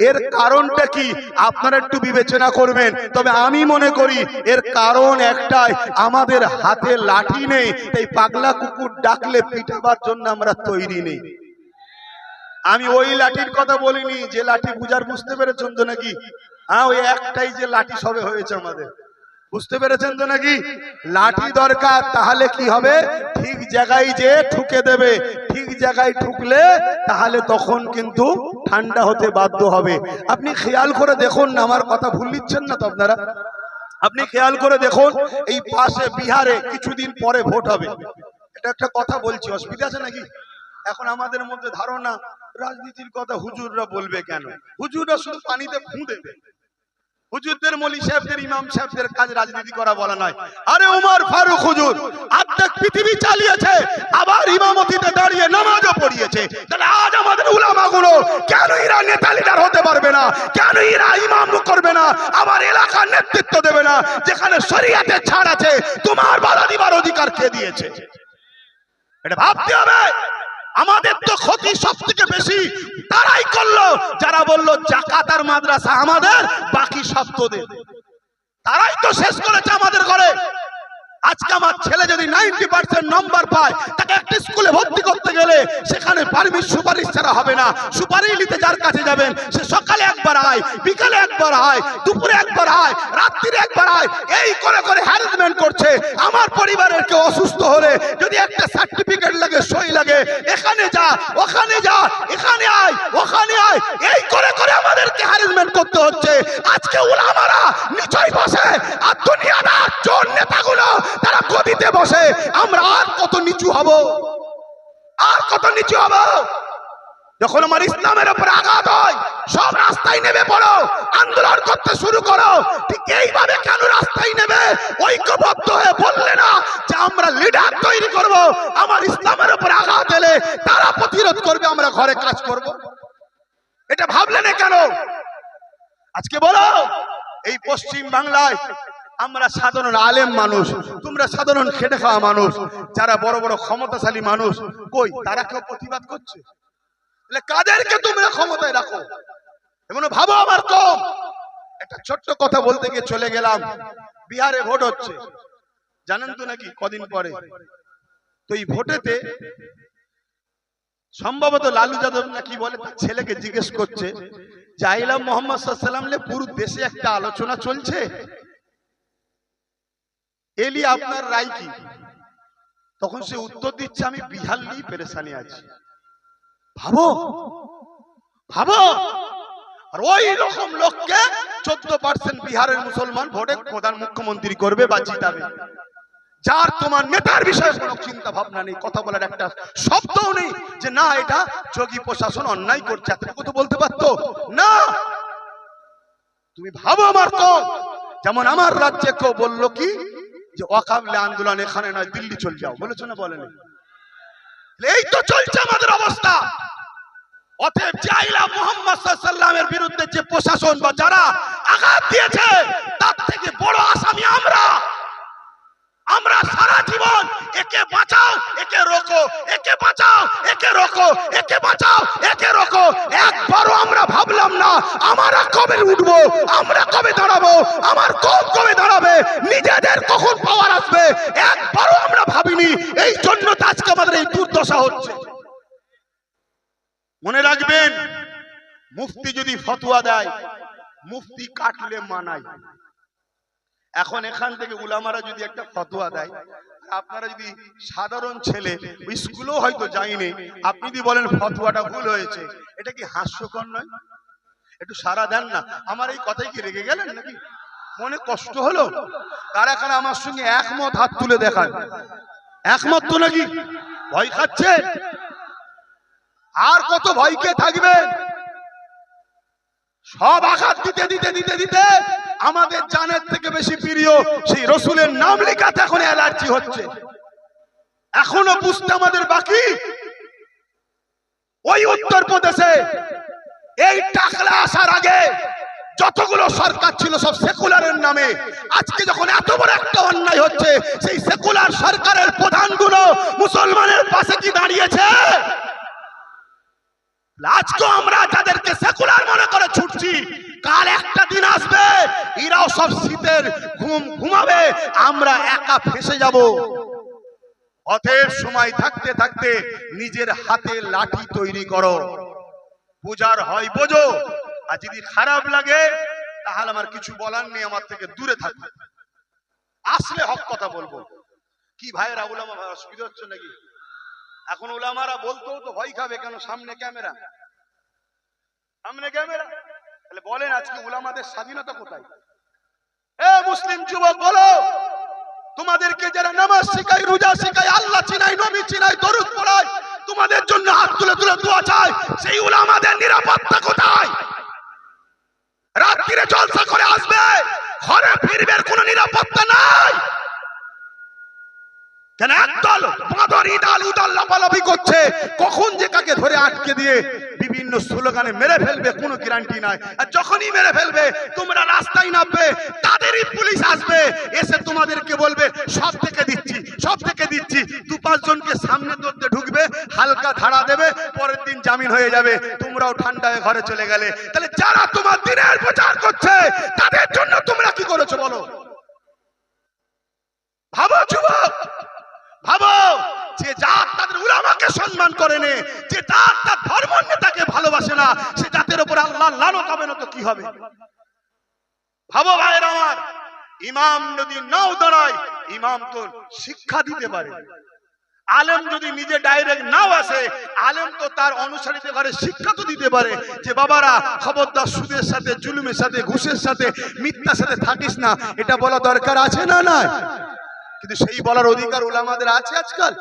এর কারণটা কি? আপনারা একটু বিবেচনা করবেন। তবে আমি মনে করি, এর কারণ একটাই, আমাদের হাতে লাঠি নেই, তাই পাগলা কুকুর ডাকলে পিটাবার জন্য আমরা তৈরি নেই। আমি ওই লাঠির কথা বলিনি, যে লাঠি বুঝার বুঝতে পেরেছেন তো নাকি? হ্যাঁ ওই একটাই যে লাঠি সবে হয়েছে আমাদের। বুঝতে পেরেছেন তো নাকি? লাঠি দরকার, তাহলে কি হবে? ঠিক জায়গায় যে ঠুকে দেবে। ঠিক জায়গায় ঠুকলে তাহলে তখন কিন্তু ঠান্ডা হতে বাধ্য হবে। আপনি খেয়াল করে দেখুন না, আমার কথা ভুল নিচ্ছেন না তো আপনারা? আপনি খেয়াল করে দেখুন, এই পাশে বিহারে কিছুদিন পরে ভোট হবে। এটা একটা কথা বলছি, অসুবিধা আছে নাকি? এখন আমাদের মধ্যে ধারণা, রাজনীতির কথা হুজুররা বলবে কেন? হুজুররা শুধু পানিতে ফু দেবে। হুজুরদের মলি সাহেবদের, ইমাম সাহেবদের কাজ রাজনীতি করা বলা নয়। আরে উমর ফারুক হুজুর অর্ধেক পৃথিবী চালিয়েছে, আবার ইমামতিতে দাঁড়িয়ে নামাজও পড়িয়েছে। তাহলে আজ আমাদের উলামাগুলো কেন এরা নেতা লিডার হতে পারবে না? কেন এরা ইমাম করবে না? আমার এলাকার নেতৃত্ব দেবে না? যেখানে শরিয়াতে ছাড় আছে, তোমার বাধা দিবার অধিকার কে দিয়েছে? এটা ভাবতে হবে। আমাদের তো ক্ষতি সব থেকে বেশি। তারাই করল। যারা বলল, জাকাত আর মাদ্রাসা আমাদের, বাকি সব তোদের। তারাই তো শেষ করেছে আমাদের ঘরে। আজকে আমার ছেলে যদি নাইনটি পার্সেন্ট নম্বর পায়, তাকে একটা স্কুলে ভর্তি করতে গেলে সেখানে পারমিট সুপারিশ ছাড়া হবে না। সুপারিশ নিতে যার কাছে যাবেন, সে সকালে একবার আয়, বিকালে একবার আয়, দুপুরে একবার আয়, রাত্রিরে একবার আয়, এই করে করে হ্যারাসমেন্ট করছে। আমার পরিবারের কেউ অসুস্থ হলে যদি একটা সার্টিফিকেট লাগে, সই লাগে, এখানে যা, ওখানে যা, এখানে আয়, ওখানে আয়, এই করে করে আমাদেরকে হ্যারাসমেন্ট করতে হচ্ছে। আজকে ওলামারা নিচয় বসে, আর দুনিয়াদার চোর নেতাগুলো তারা গদিতে বসে। আমরা আর কত নিচু হব? আর কত নিচু হব? যখন আমার ইসলামের উপর আঘাত হয়, সব রাস্তায় নেমে পড়ো, আন্দোলন করতে শুরু করো। ঠিক এইভাবে কেন রাস্তায় নেবে ঐক্যবদ্ধ হয়ে বললে না যে আমরা লিডার তৈরি করব। আমার ইসলামের উপর আঘাত এলে তারা প্রতিরোধ করবে, আমরা ঘরে কাজ করব। এটা ভাবলে না কেন? আজকে বলো, এই পশ্চিম বাংলায় আমরা সাধারণ আলেম মানুষ, তোমরা সাধারণ খেটে খাওয়া মানুষ, যারা বড় বড় ক্ষমতাশালী মানুষ, কই তারা কেউ প্রতিবাদ করছে? কাদেরকে তোমরা ক্ষমতায় রাখো? এমন ভাবো আমার কম। একটা ছোট্ট কথা বলতে গিয়ে চলে গেলাম। বিহারে ভোট হচ্ছে। জানেন তো নাকি কদিন পরে? তো এই ভোটেতে সম্ভবত লালু যাদব নাকি বলে, তার ছেলেকে জিজ্ঞেস করছে আইলাম মোহাম্মদ সাল্লাম পুরো দেশে একটা আলোচনা চলছে? এলি, আপনার রায় কি? তখন সে উত্তর দিচ্ছে, আমি বিহার নিয়ে পেরেশানি আছি। ভাবো ভাবো। আর ওই রকম লোককে চোদ্দ পার্সেন্ট বিহারের মুসলমান ভোটে প্রধান মুখ্যমন্ত্রী করবে বা জিতাবে। যার তোমার নেতার বিষয়ে কোনো চিন্তা ভাবনা নেই, কথা বলার একটা শব্দও নেই যে না, এটা যোগী প্রশাসন অন্যায় করছে, এতটুকু তো বলতে পারতো। না। তুমি ভাবো আমার কম। যেমন আমার রাজ্যে কেউ বলল কি, যে অকাবলে আন্দোলন এখানে নয়, দিল্লি চলে যাও। বলেছ না বলেনি? এই তো চলছে আমাদের অবস্থা। অতএব চাইলা মোহাম্মদ সাল্লামের বিরুদ্ধে যে প্রশাসন বা যারা আঘাত দিয়েছে, তার থেকে বড় আসামি আমরা। আমরা সারা জীবন একে বাঁচাও, একে রোকো, একে বাঁচাও, একে রোকো, একে বাঁচাও, একে রোকো। একবারও আমরা ভাবলাম না, আমরা কবে উঠবো, আমরা কবে দাঁড়াবো, আমার কম কবে দাঁড়াবে, নিজেদের কখন পাওয়ার আসবে একবারও আমরা ভাবিনি এই জন্য তো আজকে আমাদের এই দুর্দশা হচ্ছে মনে রাখবেন মুফতি যদি ফতোয়া দেয়, মুফতি কাটলে মানায়। এখন এখান থেকে উলামারা যদি একটা ফতোয়া দেয়, আপনারা যদি সাধারণ ছেলে স্কুলেও হয়তো যায়নি, আপনি যদি বলেন ফতোয়াটা ভুল হয়েছে, এটা কি হাস্যকর নয়? একটু সারা দেন না। আমার এই কথাই কি রেগে গেলেন নাকি? মনে কষ্ট হলো? কারা কারা আমার সঙ্গে একমত হাত তুলে দেখান? একমত তো নাকি? ভয় খাচ্ছে? আর কত ভয়কে থাকবেন সব আঘাত দিতে দিতে দিতে দিতে আমাদের জানের থেকে বেশি প্রিয় সেই রসুলের নাম লেখাতে এখন অ্যালার্জি হচ্ছে। এখনও বুঝতে আমাদের বাকি? ওই উত্তর প্রদেশে এই টাকলা আসার আগে যতগুলো সরকার ছিল সব সেকুলারের নামে। আজকে যখন এত বড় একটা অন্যায় হচ্ছে, সেই সেকুলার সরকারের প্রধানগুলো মুসলমানের পাশে কি দাঁড়িয়েছে? আজকে আমরা যাদেরকে সেকুলার মনে করে ছুটছি, কাল একটা দিন আসবে, এরাও সব শীতের ঘুম ঘুমাবে, আমরা একা ফেসে যাব। পথের সময় থাকতে থাকতে নিজের হাতে লাঠি তৈরি করো। পূজার হয় বোঝো, আর যদি খারাপ লাগে, তাহলে আমার কিছু বলার নেই, আমার থেকে দূরে থাকবে আসলে হক কথা বলব। কি ভাইয়েরা উলামা ভাই, অসুবিধা হচ্ছে নাকি? এখন উলামারা বলতেও তো ভয় খাবে কেন সামনে ক্যামেরা? সামনে ক্যামেরা? তাহলে বলেন আজকে উলামাদের স্বাধীনতা কোথায়? এ মুসলিম যুবক, বলো! তোমাদেরকে যারা নামাজ শেখায়, রোজা শেখায়, আল্লাহ চিনাই নবী চিনাই দরুদ পড়ায়, তোমাদের জন্য হাত তুলে তুলে দোয়া চায়, সেই উলামাদের নিরাপত্তা কোথায়? রাত্রিরে জলসা করে আসবে, ঘরে ফিরবে কোনো নিরাপত্তা নাই! কেন একদল বাঁদর ইদাল উদাল লাফালাফি করছে? কখন যে কাকে ধরে আটকে দিয়ে বিভিন্ন স্লোগানে মেরে ফেলবে কোনো গ্যারান্টি নাই। আর যখনই মেরে ফেলবে, তোমরা রাস্তায় নামবে, তাদেরই পুলিশ আসবে, এসে তোমাদেরকে বলবে, সব থেকে দিচ্ছি, সব থেকে দিচ্ছি। দু পাঁচ জনকে সামনে দৌড়তে ঢুকবে, হালকা ধারা দেবে, পরের দিন জামিন হয়ে যাবে, তোমরাও ঠান্ডা হয়ে ঘরে চলে গেলে। তাহলে যারা তোমার দিনের প্রচার করছে, তাদের জন্য তোমরা কি করেছ বলো ভাবো যুবক ভাবো যে জাত তাদের সম্মান করে নে, যে জাত তার ধর্ম নেতাকে ভালোবাসে না, সে জাতের উপর আল্লাহ লানত হবে না তো কি হবে? ভাবো ভাইয়ের আমার, ইমাম যদি নাও দাঁড়ায়, ইমাম তো শিক্ষা দিতে পারে। আলেম যদি নিজে ডাইরেক্ট নাও আসে, আলেম তো তার অনুসারীদের ঘরে শিক্ষা তো দিতে পারে যে, বাবারা, খবরদার সুদের সাথে, জুলুমের সাথে, ঘুষের সাথে, মিথ্যার সাথে থাকিস না, এটা বলা দরকার আছে না না কিন্তু সেই বলার অধিকার ওলামাদের আছে আজকাল।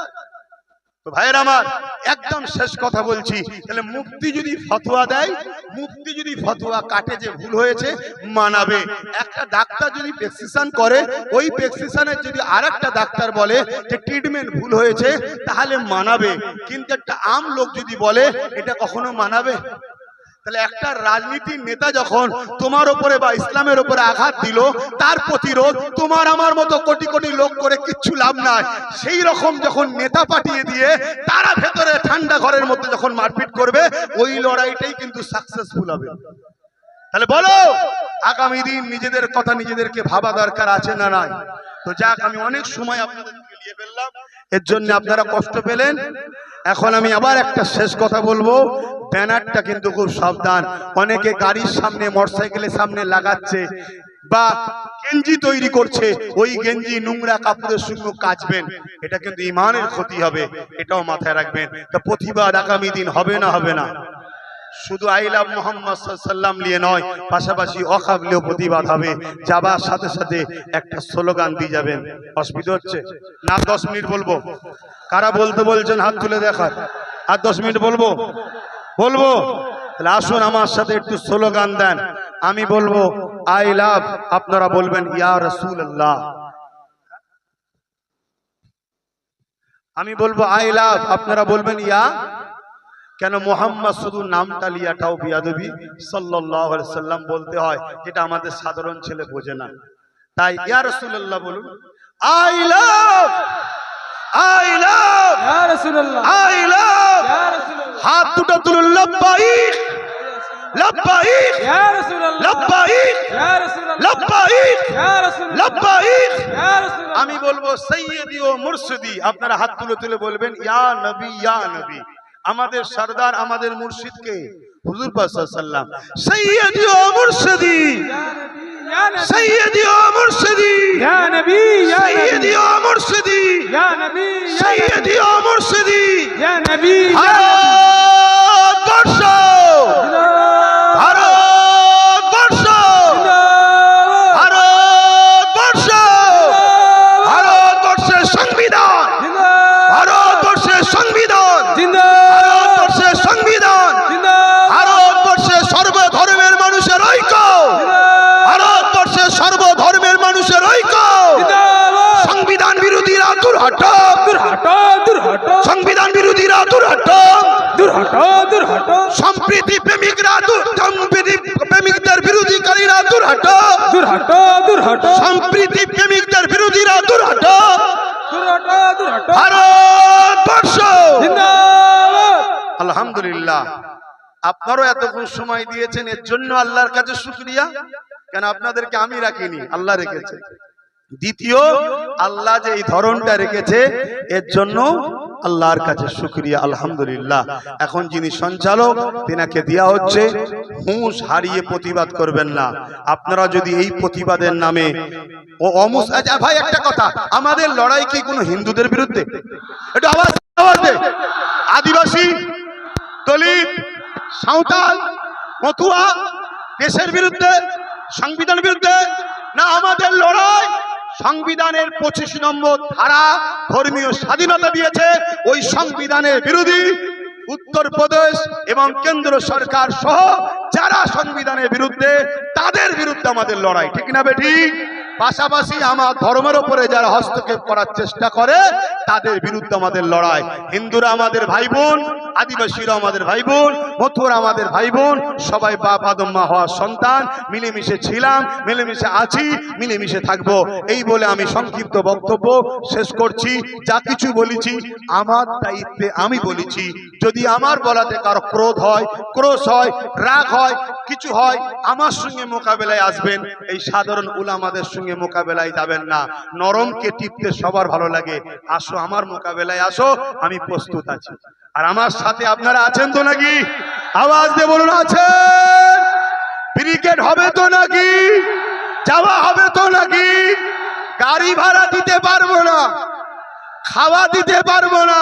ভাইয়ের আমার, একদম শেষ কথা বলছি। তাহলে মুক্তি যদি ফতোয়া দেয়, মুক্তি যদি ফতোয়া কাটে যে ভুল হয়েছে, মানাবে। একটা ডাক্তার যদি প্রেসক্রিপশন করে, ওই প্রেসক্রিপশনের যদি আরেকটা ডাক্তার বলে যে ট্রিটমেন্ট ভুল হয়েছে, তাহলে মানাবে। কিন্তু একটা আম লোক যদি বলে, এটা কখনো মানাবে? তাহলে একটা রাজনীতির নেতা যখন তোমার উপরে বা ইসলামের উপরে আঘাত দিল, তার প্রতিরোধ তোমার আমার মতো কোটি কোটি লোক করে কিচ্ছু লাভ নাই। সেই রকম যখন নেতা পাঠিয়ে দিয়ে তারা ভেতরে ঠান্ডা ঘরের মধ্যে যখন মারপিট করবে, ওই লড়াইটাই কিন্তু সাকসেসফুল হবে। তাহলে বলো, আগামী দিন নিজেদের কথা নিজেদেরকে ভাবা দরকার আছে না নাই? তো যাক, আমি অনেক সময় আপনাদেরকে নিয়ে ফেললাম। এর জন্য আপনারা কষ্ট পেলেন। এখন আমি আবার একটা শেষ কথা বলব। ব্যানারটা কিন্তু খুব সাবধান। অনেকে গাড়ির সামনে, মোটরসাইকেলের সামনে লাগাচ্ছে বা গেঞ্জি তৈরি করছে। ওই গেঞ্জি নোংরা কাপড়ের সঙ্গে কাচবেন। এটা কিন্তু ইমানের ক্ষতি হবে। এটাও মাথায় রাখবেন। তা প্রতিবাদ আগামী দিন হবে না হবে না? শুধু আইলাম মোহাম্মদ সাল্লাম নিয়ে নয়, পাশাপাশি অকাবলেও প্রতিবাদ হবে। যাবার সাথে সাথে একটা স্লোগান দিয়ে যাবেন। অসুবিধা হচ্ছে? না, দশ মিনিট বলব। কারা বলতে বলছেন? হাত তুলে দেখার আর দশ মিনিট বলব? বলব? তাহলে আসুন আমার সাথে একটু স্লোগান দেন। আমি বলব, আই লাভ, আপনারা বলবেন, ইয়া রসুল আল্লাহ আমি বলব, আই লাভ, আপনারা বলবেন, ইয়া কেন মোহাম্মদ শুধু নামটা লিয়াটাও বিয়াদবি? সাল্লাহ সাল্লাম বলতে হয় যেটা আমাদের সাধারণ ছেলে বোঝে না। তাই ইয়া রসুল্লাহ বলুন I love I love I love হাত দুটো তুলুন লব্বাইক লব্বাইক রাসূলুল্লাহ লব্বাইক লব্বাইক লব্বাইক আমি বলব সৈয়দি ও মুর্শিদি আপনারা হাত তুলে তুলে বলবেন ইয়া নবী ইয়া নবী। আমাদের সরদার আমাদের মুর্শিদকে হুজুর পাশাল্লাম সৈয়দি ও মুর্শিদি। সৈয়দি ও মুর্শিদি। ইয়া নবী সৈয়দি ও মুর্শিদি। ইয়া নবী সৈয়দি ও মুর্শিদি। ইয়া নবী ভারতবর্ষ ভারতবর্ষ ভারতবর্ষ ভারতবর্ষের সংবিধান ভারতবর্ষের সংবিধান ভারতবর্ষের সংবিধান ভারতবর্ষের সর্বধর্মের মানুষের ঐক্য ভারতবর্ষের সর্বধর্মের মানুষের ঐক্য সংবিধান বিরোধীরা দূর হটো সংবিধান বিরোধীরা দূর হটো সম্প্রীতি প্রেমিকরা দূর সম্প্রীতি প্রেমিকদের বিরোধীকারীরা দূর হটো সম্প্রীতি প্রেমিকদের বিরোধীরা দূর হটো ভারতবর্ষ! আলহামদুলিল্লাহ। আপনারও এতক্ষণ সময় দিয়েছেন এর জন্য আল্লাহর কাছে শুক্রিয়া। কেন আপনাদেরকে আমি রাখিনি আল্লাহ রেখেছে। দ্বিতীয় আল্লাহ যে এই ধরনটা রেখেছে এর জন্য আল্লাহর কাছে শুক্রিয়া, আলহামদুলিল্লাহ। এখন যিনি সঞ্চালক, তেনাকে দেওয়া হচ্ছে, হুঁশ হারিয়ে প্রতিবাদ করবেন না। আপনারা যদি এই প্রতিবাদের নামে, ও অমুস আচ্ছা ভাই, একটা কথা, আমাদের লড়াই কি কোনো হিন্দুদের বিরুদ্ধে? একটু আওয়াজ আওয়াজ আদিবাসী, দলিত, সাঁওতাল, মতুয়া, দেশের বিরুদ্ধে সংবিধান বিরুদ্ধে, না আমাদের লড়াই সংবিধানের পঁচিশ নম্বর ধারা ধর্মীয় স্বাধীনতা দিয়েছে। ওই সংবিধানের বিরোধী উত্তরপ্রদেশ এবং কেন্দ্র সরকার সহ যারা সংবিধানের বিরুদ্ধে, তাদের বিরুদ্ধে আমাদের লড়াই। ঠিক না বেটি পাশাপাশি আমার ধর্মের উপরে যারা হস্তক্ষেপ করার চেষ্টা করে, তাদের বিরুদ্ধে আমাদের লড়াই। হিন্দুরা আমাদের ভাই বোন আদিবাসীরা আমাদের ভাই বোন মথুরা আমাদের ভাই বোন সবাই বাপ আদম্মা হওয়ার সন্তান, মিলেমিশে ছিলাম, মিলেমিশে আছি, মিলেমিশে থাকব। এই বলে আমি সংক্ষিপ্ত বক্তব্য শেষ করছি। যা কিছু বলেছি, আমার দায়িত্বে আমি বলেছি। যদি আমার বলাতে কারও ক্রোধ হয়, ক্রোশ হয়, রাগ হয় কিছু হয়, আমার সঙ্গে মোকাবেলায় আসবেন, এই সাধারণ উলামাদের সঙ্গে মোকাবেলায় যাবেন না। নরমকে টিপতে সবার ভালো লাগে। আসো আমার মোকাবেলায়, আসো, আমি প্রস্তুত আছি। আর আমার সাথে আপনারা আছেন তো নাকি? আওয়াজ দিয়ে বলুন, আছেন। ব্রিগেড হবে তো নাকি? যাওয়া হবে তো নাকি? গাড়ি ভাড়া দিতে পারব না। খাওয়া দিতে পারব না।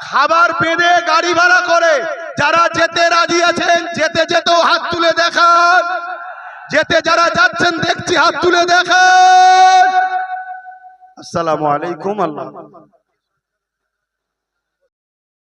খাবার বেঁধে গাড়ি ভাড়া করে। যারা যেতে রাজি আছেন, যেতে যেতেও হাত তুলে দেখান। যেতে যারা যাচ্ছেন, দেখছি হাত তুলে দেখান। আসসালামু আলাইকুম, আল্লাহ।